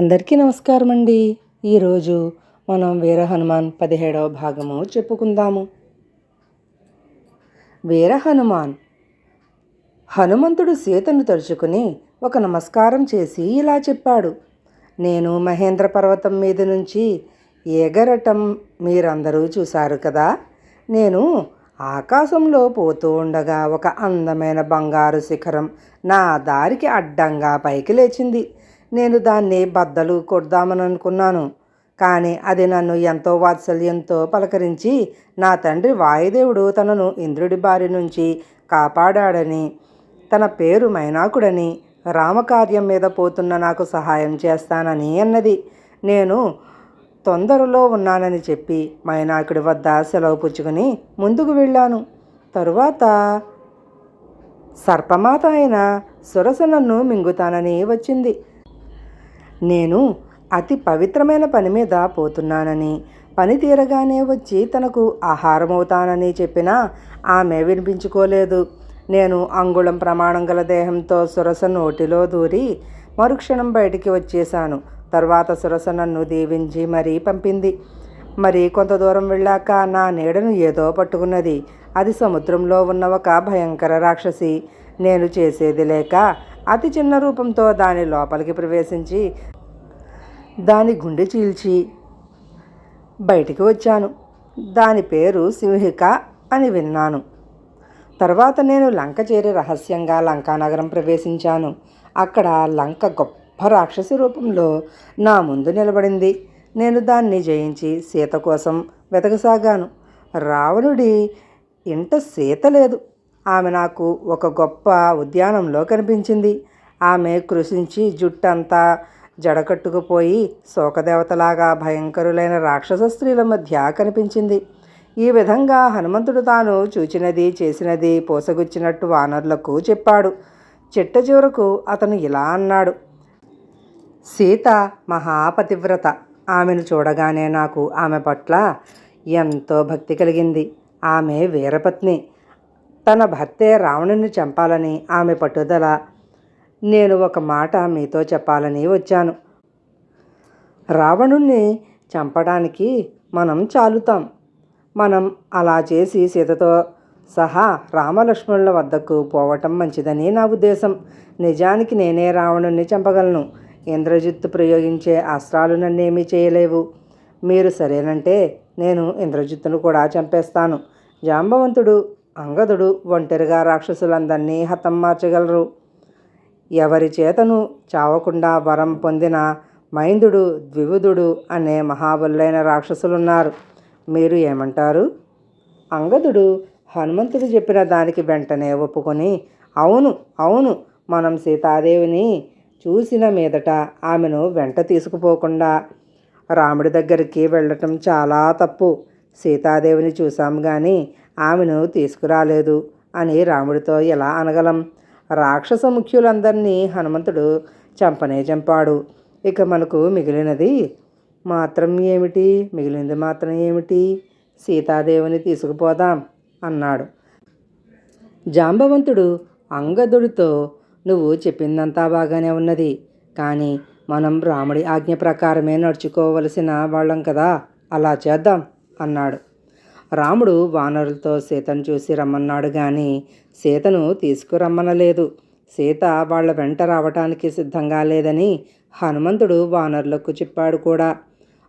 అందరికీ నమస్కారం అండి ఈరోజు మనం వీర హనుమాన్ పదిహేడవ భాగము చెప్పుకుందాము. వీర హనుమాన్ హనుమంతుడు సీతను తరుచుకుని ఒక నమస్కారం చేసి ఇలా చెప్పాడు. నేను మహేంద్ర పర్వతం మీద నుంచి ఎగరటం మీరందరూ చూశారు కదా. నేను ఆకాశంలో పోతూ ఉండగా ఒక అందమైన బంగారు శిఖరం నా దారికి అడ్డంగా పైకి లేచింది. నేను దాన్ని బద్దలు కొడదామని అనుకున్నాను. కానీ అది నన్ను ఎంతో వాత్సల్యంతో పలకరించి నా తండ్రి వాయుదేవుడు తనను ఇంద్రుడి బారి నుంచి కాపాడాడని తన పేరు మైనాకుడని రామకార్యం మీద పోతున్న నాకు సహాయం చేస్తానని అన్నది. నేను తొందరలో ఉన్నానని చెప్పి మైనాకుడి వద్ద సెలవు పుచ్చుకుని ముందుకు వెళ్ళాను. తరువాత సర్పమాత అయిన సురస నన్ను మింగుతానని వచ్చింది. నేను అతి పవిత్రమైన పని మీద పోతున్నానని. పని తీరగానే వచ్చి తనకు ఆహారమవుతానని చెప్పినా ఆమె వినిపించుకోలేదు. నేను అంగుళం ప్రమాణం గల దేహంతో సురస నోటిలో దూరి మరుక్షణం బయటికి వచ్చేశాను. తర్వాత సురస నన్ను దీవించి మరీ పంపింది. మరి కొంత దూరం వెళ్ళాక నా నీడను ఏదో పట్టుకున్నది. అది సముద్రంలో ఉన్న ఒక భయంకర రాక్షసి. నేను చేసేది లేక అతి చిన్న రూపంతో దాని లోపలికి ప్రవేశించి దాని గుండె చీల్చి బయటికి వచ్చాను. దాని పేరు సింహిక అని విన్నాను. తర్వాత నేను లంక చేరి రహస్యంగా లంకానగరం ప్రవేశించాను. అక్కడ లంక గొప్ప రాక్షసి రూపంలో నా ముందు నిలబడింది. నేను దాన్ని జయించి సీత కోసం వెతకసాగాను. రావణుడి ఇంట సీత లేదు. ఆమె నాకు ఒక గొప్ప ఉద్యానంలో కనిపించింది. ఆమె కృషించి జుట్టంతా జడకట్టుకుపోయి శోకదేవతలాగా భయంకరులైన రాక్షస స్త్రీల మధ్య కనిపించింది. ఈ విధంగా హనుమంతుడు తాను చూచినది చేసినది పోసగుచ్చినట్టు వానరులకు చెప్పాడు. చిట్ట చివరకు అతను ఇలా అన్నాడు. సీత మహాపతివ్రత. ఆమెను చూడగానే నాకు ఆమె పట్ల ఎంతో భక్తి కలిగింది. ఆమె వీరపత్ని. తన భర్తే రావణుని చంపాలని ఆమె పట్టుదల. నేను ఒక మాట మీతో చెప్పాలని వచ్చాను. రావణుణ్ణి చంపడానికి మనం చాలుతాం. మనం అలా చేసి సీతతో సహా రామలక్ష్మణుల వద్దకు పోవటం మంచిదని నా ఉద్దేశం. నిజానికి నేనే రావణుణ్ణి చంపగలను. ఇంద్రజిత్తు ప్రయోగించే అస్త్రాలు నన్నేమీ చేయలేవు. మీరు సరేనంటే నేను ఇంద్రజిత్తును కూడా చంపేస్తాను. జాంబవంతుడు అంగదుడు ఒంటరిగా రాక్షసులందరినీ హతం మార్చగలరు. ఎవరి చేతను చావకుండా వరం పొందిన మైందుడు ద్వివుదుడు అనే మహాబలులైన రాక్షసులున్నారు. మీరు ఏమంటారు? అంగదుడు హనుమంతుడు చెప్పిన దానికి వెంటనే ఒప్పుకొని అవును అవును మనం సీతాదేవిని చూసిన మీదట ఆమెను వెంట తీసుకుపోకుండా రాముడి దగ్గరికి వెళ్ళటం చాలా తప్పు. సీతాదేవిని చూసాం కానీ ఆమెను తీసుకురాలేదు అని రాముడితో ఎలా అనగలం? రాక్షస ముఖ్యులందరినీ హనుమంతుడు చంపనే చంపాడు. ఇక మనకు మిగిలినది మాత్రం ఏమిటి? మిగిలినది మాత్రం ఏమిటి? సీతాదేవిని తీసుకుపోదాం అన్నాడు. జాంబవంతుడు అంగదుడితో నువ్వు చెప్పిందంతా బాగానే ఉన్నది కానీ మనం రాముడి ఆజ్ఞ ప్రకారమే నడుచుకోవలసిన వాళ్ళం కదా అలా చేద్దాం అన్నాడు. రాముడు వానరులతో సీతను చూసి రమ్మన్నాడు కానీ సీతను తీసుకురమ్మనలేదు. సీత వాళ్ళ వెంట రావటానికి సిద్ధంగా లేదని హనుమంతుడు వానరులకు చెప్పాడు కూడా.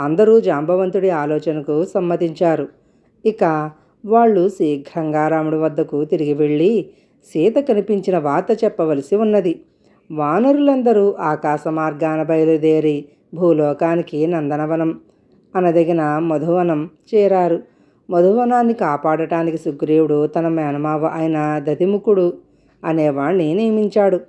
అందరూ జాంబవంతుడి ఆలోచనకు సమ్మతించారు. ఇక వాళ్ళు శీఘ్రంగా రాముడి వద్దకు తిరిగి వెళ్ళి సీత కనిపించిన వార్త చెప్పవలసి ఉన్నది. వానరులందరూ ఆకాశ మార్గాన బయలుదేరి భూలోకానికి నందనవనం అనదగిన మధువనం చేరారు. మధువనాన్ని కాపాడటానికి సుగ్రీవుడు తన మేనమావ అయిన దతిముఖుడు అనేవాణ్ణి నియమించాడు.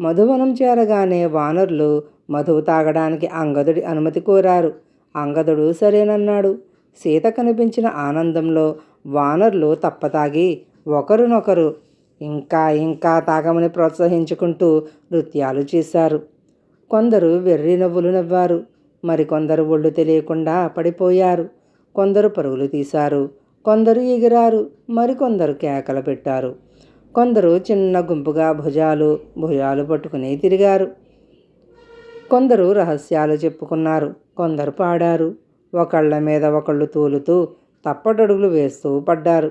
మధువనం చేరగానే వానరులు మధువు తాగడానికి అంగదుడి అనుమతి కోరారు. అంగదుడు సరేనన్నాడు. సీత కనిపించిన ఆనందంలో వానరులు తప్పతాగి ఒకరినొకరు ఇంకా ఇంకా తాగమని ప్రోత్సహించుకుంటూ నృత్యాలు చేశారు. కొందరు వెర్రి నవ్వులు నవ్వారు. మరికొందరు ఒళ్ళు తెలియకుండా పడిపోయారు. కొందరు పరుగులు తీశారు. కొందరు ఎగిరారు. మరికొందరు కేకలు పెట్టారు. కొందరు చిన్న గుంపుగా భుజాలు భుజాలు పట్టుకుని తిరిగారు. కొందరు రహస్యాలు చెప్పుకున్నారు. కొందరు పాడారు. ఒకళ్ళ మీద ఒకళ్ళు తూలుతూ తప్పటడుగులు వేస్తూ పడ్డారు.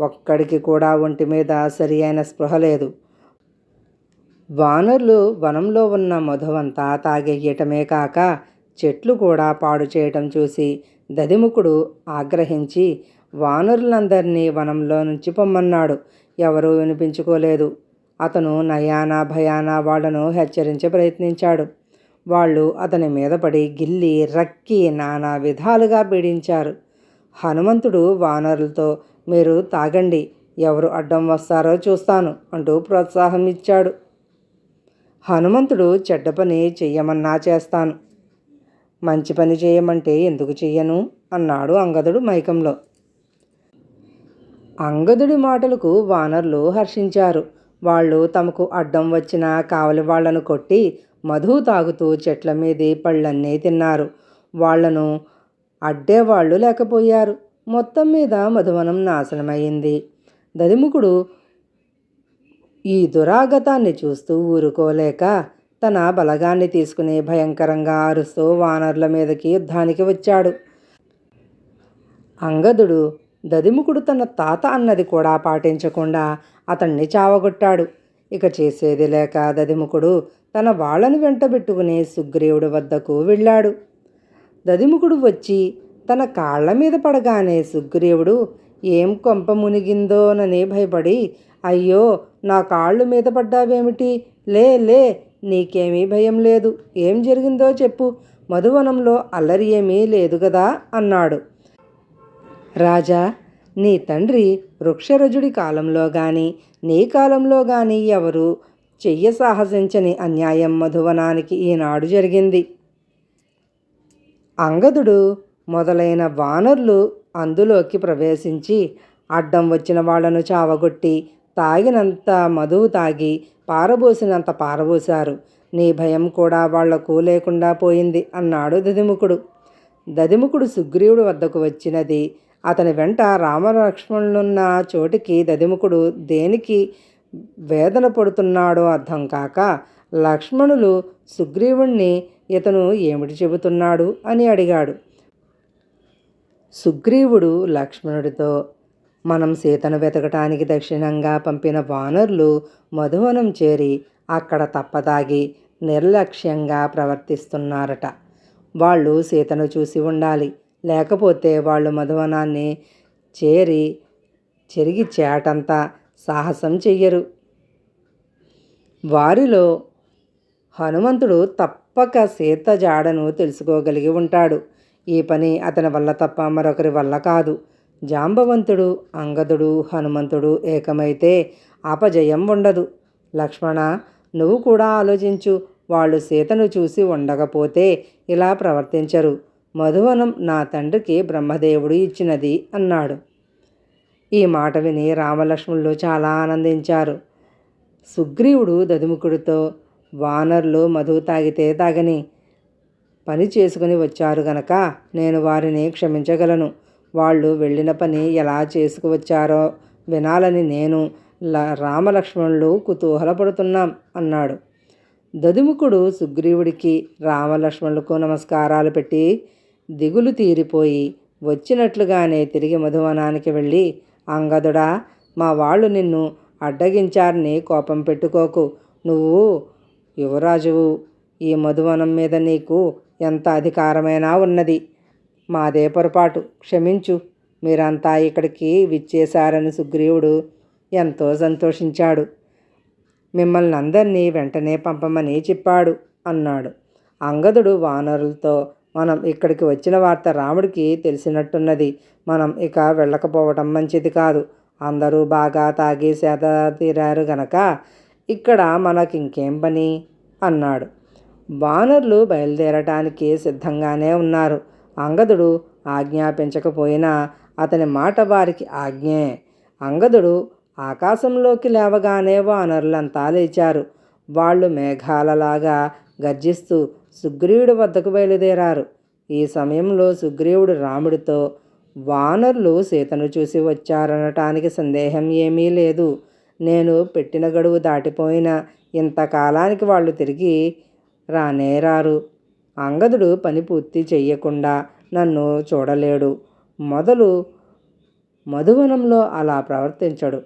ఒక్కడికి కూడా ఒంటి మీద సరి అయిన స్పృహ లేదు. వానరులు వనంలో ఉన్న మధువంతా తాగేయటమే కాక చెట్లు కూడా పాడు చేయటం చూసి దదిముఖుడు ఆగ్రహించి వానరులందరినీ వనంలో నుంచి పొమ్మన్నాడు. ఎవరూ వినిపించుకోలేదు. అతను నయానా భయానా వాళ్ళను హెచ్చరించే ప్రయత్నించాడు. వాళ్ళు అతని మీద పడి గిల్లి రక్కి నానా విధాలుగా పీడించారు. హనుమంతుడు వానరులతో మీరు తాగండి. ఎవరు అడ్డం వస్తారో చూస్తాను అంటూ ప్రోత్సాహం ఇచ్చాడు. హనుమంతుడు చెడ్డ పని చెయ్యమన్నా చేస్తాను. మంచి పని చేయమంటే ఎందుకు చెయ్యను? అన్నాడు అంగదుడు మైకంలో. అంగదుడి మాటలకు వానరులు హర్షించారు. వాళ్ళు తమకు అడ్డం వచ్చిన కావలి వాళ్ళను కొట్టి మధు తాగుతూ చెట్ల మీది పళ్ళన్నీ తిన్నారు. వాళ్ళను అడ్డేవాళ్ళు లేకపోయారు. మొత్తం మీద మధువనం నాశనమైంది. దదిముఖుడు ఈ దురాగతాన్ని చూస్తూ ఊరుకోలేక తన బలగాన్ని తీసుకుని భయంకరంగా అరుస్తూ వానరుల మీదకి యుద్ధానికి వచ్చాడు. అంగదుడు దదిముఖుడు తన తాత అన్నది కూడా పాటించకుండా అతన్ని చావగొట్టాడు. ఇక చేసేది లేక దదిముఖుడు తన వాళ్ళను వెంటబెట్టుకుని సుగ్రీవుడి వద్దకు వెళ్ళాడు. దదిముఖుడు వచ్చి తన కాళ్ళ మీద పడగానే సుగ్రీవుడు ఏం కొంప మునిగిందోనని భయపడి అయ్యో నా కాళ్ళు మీద పడ్డావేమిటి? లే లే నీకేమీ భయం లేదు. ఏం జరిగిందో చెప్పు. మధువనంలో అల్లరి ఏమీ లేదు కదా అన్నాడు. రాజా నీ తండ్రి వృక్షరజుడి కాలంలో గాని నీ కాలంలో గాని ఎవరు చెయ్య సాహసించని అన్యాయం మధువనానికి ఈనాడు జరిగింది. అంగదుడు మొదలైన వానరులు అందులోకి ప్రవేశించి అడ్డం వచ్చిన వాళ్ళను చావగొట్టి తాగినంత మధువు తాగి పారబోసినంత పారబోశారు. నీ భయం కూడా వాళ్ళకు లేకుండా పోయింది అన్నాడు దదిముఖుడు దదిముఖుడు సుగ్రీవుడి వద్దకు వచ్చినది అతని వెంట రామలక్ష్మణులున్న చోటికి దదిముఖుడు దేనికి వేదన పడుతున్నాడో అర్థం కాక లక్ష్మణులు సుగ్రీవుణ్ణి ఇతను ఏమిటి చెబుతున్నాడు అని అడిగాడు. సుగ్రీవుడు లక్ష్మణుడితో మనం సీతను వెతకటానికి దక్షిణంగా పంపిన వానరులు మధువనం చేరి అక్కడ తప్పదాగి నిర్లక్ష్యంగా ప్రవర్తిస్తున్నారట. వాళ్ళు సీతను చూసి ఉండాలి. లేకపోతే వాళ్ళు మధువనాన్ని చేరి చెరిగి చేటంతా సాహసం చెయ్యరు. వారిలో హనుమంతుడు తప్పక సీత జాడను తెలుసుకోగలిగి ఉంటాడు. ఈ పని అతని వల్ల తప్ప మరొకరి వల్ల కాదు. జాంబవంతుడు అంగదుడు హనుమంతుడు ఏకమైతే అపజయం ఉండదు. లక్ష్మణ నువ్వు కూడా ఆలోచించు. వాళ్ళు సీతను చూసి ఉండకపోతే ఇలా ప్రవర్తించరు. మధువనం నా తండ్రికి బ్రహ్మదేవుడు ఇచ్చినది అన్నాడు. ఈ మాట విని రామలక్ష్మణులు చాలా ఆనందించారు. సుగ్రీవుడు దదుముఖుడితో వానర్లు మధు తాగితే తాగని. పని చేసుకుని వచ్చారు గనక నేను వారిని క్షమించగలను. వాళ్ళు వెళ్ళిన పని ఎలా చేసుకువచ్చారో వినాలని నేను రామలక్ష్మణులు కుతూహలపడుతున్నాం అన్నాడు. దదుముకుడు సుగ్రీవుడికి రామలక్ష్మణులకు నమస్కారాలు పెట్టి దిగులు తీరిపోయి వచ్చినట్లుగానే తిరిగి మధువనానికి వెళ్ళి అంగదుడా మా వాళ్ళు నిన్ను అడ్డగించారని కోపం పెట్టుకోకు. నువ్వు యువరాజువు. ఈ మధువనం మీద నీకు ఎంత అధికారమైనా ఉన్నది. మాదే పొరపాటు. క్షమించు. మీరంతా ఇక్కడికి విచ్చేశారని సుగ్రీవుడు ఎంతో సంతోషించాడు. మిమ్మల్ని అందరినీ వెంటనే పంపమని చెప్పాడు అన్నాడు. అంగదుడు వానరులతో మనం ఇక్కడికి వచ్చిన వార్త రాముడికి తెలిసినట్టున్నది. మనం ఇక వెళ్ళకపోవటం మంచిది కాదు. అందరూ బాగా తాగి సేద తీరారు గనక ఇక్కడ మనకి ఇంకేం పని? అన్నాడు. వానరులు బయలుదేరటానికి సిద్ధంగానే ఉన్నారు. అంగదుడు ఆజ్ఞాపించకపోయినా అతని మాట వారికి ఆజ్ఞే. అంగదుడు ఆకాశంలోకి లేవగానే వానరులంతా లేచారు. వాళ్ళు మేఘాలలాగా గర్జిస్తూ సుగ్రీవుడి వద్దకు బయలుదేరారు. ఈ సమయంలో సుగ్రీవుడు రాముడితో వానరులు సీతను చూసి వచ్చారనటానికి సందేహం ఏమీ లేదు. నేను పెట్టిన గడువు దాటిపోయిన ఇంతకాలానికి వాళ్ళు తిరిగి రానేరారు. అంగదుడు పని పూర్తి చెయ్యకుండా నన్ను చూడలేడు. మొదలు మధువనంలో అలా ప్రవర్తించడు.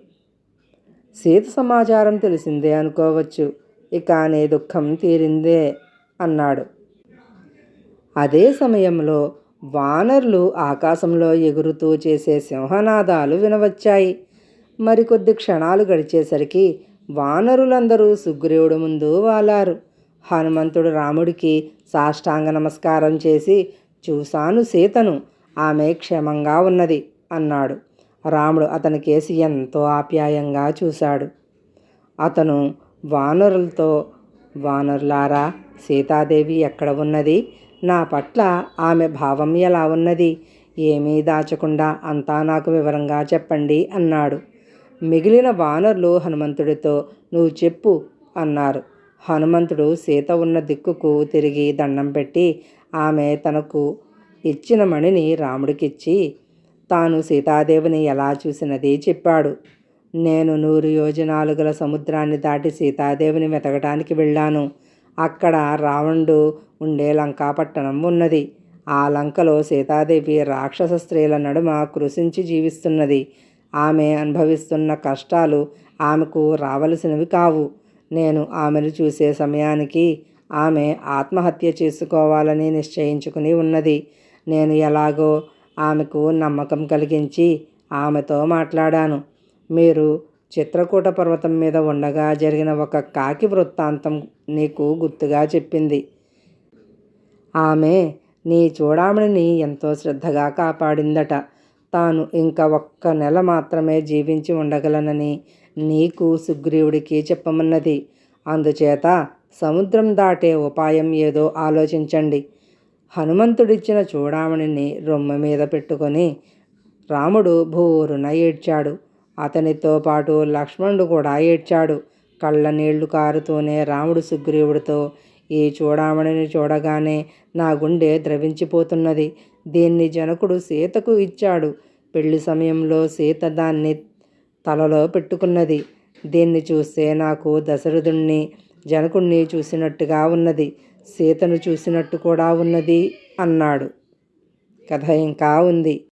సీత సమాచారం తెలిసిందే అనుకోవచ్చు. ఇక నీ దుఃఖం తీరిందే అన్నాడు. అదే సమయంలో వానరులు ఆకాశంలో ఎగురుతూ చేసే సింహనాదాలు వినవచ్చాయి. మరికొద్ది క్షణాలు గడిచేసరికి వానరులందరూ సుగ్రీవుడు ముందు వాలారు. హనుమంతుడు రాముడికి సాష్టాంగ నమస్కారం చేసి చూశాను సీతను ఆమె క్షేమంగా ఉన్నది అన్నాడు. రాముడు అతని కేసి ఎంతో ఆప్యాయంగా చూశాడు. అతను వానరులతో వానరులారా సీతాదేవి ఎక్కడ ఉన్నది? నా పట్ల ఆమె భావం ఎలా ఉన్నది? ఏమీ దాచకుండా అంతా నాకు వివరంగా చెప్పండి అన్నాడు. మిగిలిన వానరులు హనుమంతుడితో నువ్వు చెప్పు అన్నారు. హనుమంతుడు సీత ఉన్న దిక్కుకు తిరిగి దండం పెట్టి ఆమె తనకు ఇచ్చిన మణిని రాముడికిచ్చి తాను సీతాదేవిని ఎలా చూసినది చెప్పాడు. నేను నూరు యోజనాలు గల సముద్రాన్ని దాటి సీతాదేవిని వెతకడానికి వెళ్ళాను. అక్కడ రావణుడు ఉండే లంకాపట్టణం ఉన్నది. ఆ లంకలో సీతాదేవి రాక్షస స్త్రీల నడుమ కృషించి జీవిస్తున్నది. ఆమె అనుభవిస్తున్న కష్టాలు ఆమెకు రావలసినవి కావు. నేను ఆమెను చూసే సమయానికి ఆమె ఆత్మహత్య చేసుకోవాలని నిశ్చయించుకుని ఉన్నది. నేను ఎలాగో ఆమెకు నమ్మకం కలిగించి ఆమెతో మాట్లాడాను. మీరు చిత్రకూట పర్వతం మీద ఉండగా జరిగిన ఒక కాకి వృత్తాంతం నీకు గుర్తుగా చెప్పింది. ఆమె నీ చూడామణిని ఎంతో శ్రద్ధగా కాపాడిందట. తాను ఇంకా ఒక్క నెల మాత్రమే జీవించి ఉండగలనని నీకు సుగ్రీవుడికి చెప్పమన్నది. అందుచేత సముద్రం దాటే ఉపాయం ఏదో ఆలోచించండి. హనుమంతుడిచ్చిన చూడామణిని రొమ్మ మీద పెట్టుకొని రాముడు భూరున ఏడ్చాడు. అతనితో పాటు లక్ష్మణుడు కూడా ఏడ్చాడు. కళ్ళ నీళ్ళు కారుతూనే రాముడు సుగ్రీవుడితో ఈ చూడామణిని చూడగానే నా గుండె ద్రవించిపోతున్నది. దీన్ని జనకుడు సీతకు ఇచ్చాడు. పెళ్ళి సమయంలో సీత దాన్ని తలలో పెట్టుకున్నది. దీన్ని చూస్తే నాకు దశరథుణ్ణి జనకుణ్ణి చూసినట్టుగా ఉన్నది. సీతను చూసినట్టు కూడా ఉన్నది అన్నాడు. కథ ఇంకా ఉంది.